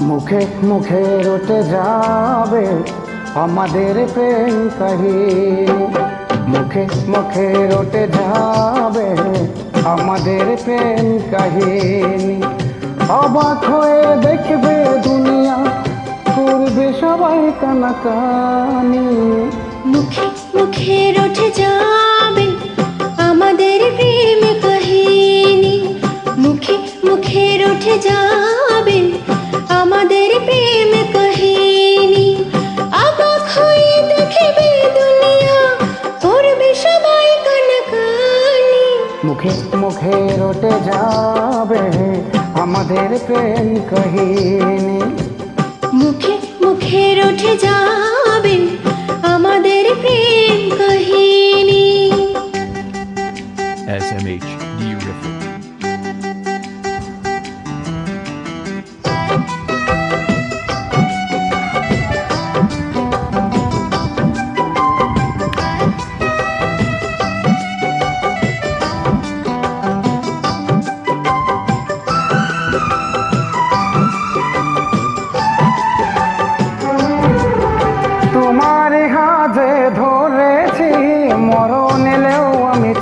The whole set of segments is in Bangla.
মুখে মুখে রটে যাবে আমাদের প্রেম কাহিনী। মুখে মুখে রটে যাবে আমাদের প্রেম কাহিনী। অবাক হয়ে দেখবে দুনিয়া, করবে সবাই কানাকানি। মুখে মুখে রটে যাবে মুখে মুখে রটে যাবে আমাদের প্রেম কাহিনী মুখে মুখে রটে যাবে আমাদের প্রেম কাহিনী SMH Beautiful.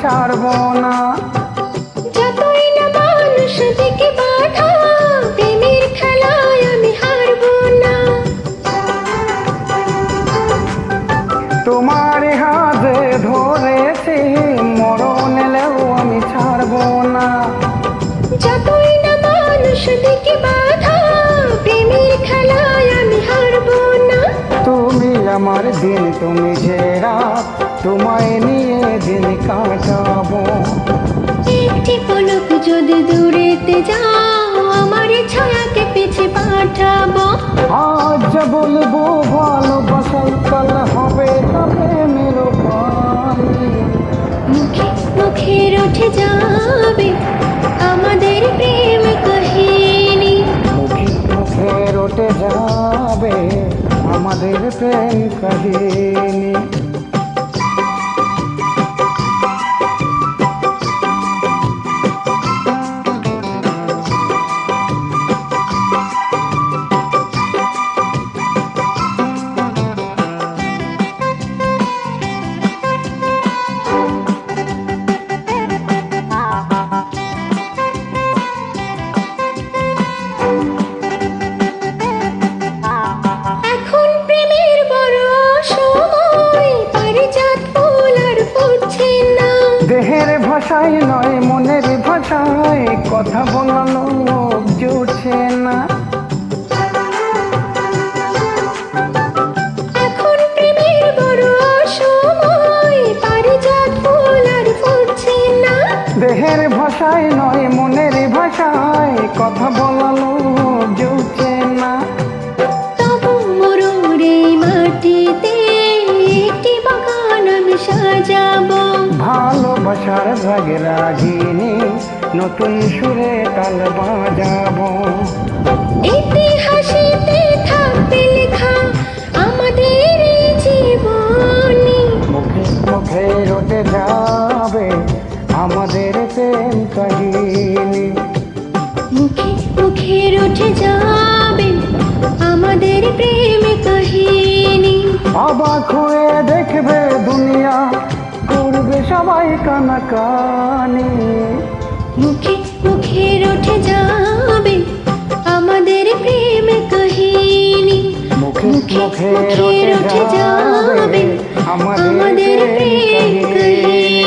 ছাড়বো না। দিন তুমি রাত তোমায় নিয়ে দিন কাটাবো। একটি পলক যদি দূরেতে যাও আমার ছায়াকে পিছে পাঠাবো। আজ বলব ভালোবাসাই কাল হবে তবে প্রেমের পানি মুখে মুখে উঠে যাবে ভাষায় নয় মনের ভাষায় কথা বলানো আর ফুটছে না। দেহের ভাষায় নয় মনের ভাষায় কথা ভালোবাসার রাগে রাগিনী নতুন সুরে তাল বাজাবো। ইতিহাসেতে থাকবে লেখা আমাদের জীবনী। মুখে মুখে রটে যাবে আমাদের প্রেম কাহিনী। মুখে মুখে যাবে আমাদের প্রেম কাহিনী। অবাক হয়ে দেখবে করবে কানা কানে। মুখে মুখে উঠে যাবে আমাদের প্রেম কাহিনী। মুখে মুখে উঠে যাবে আমাদের প্রেমে প্রেম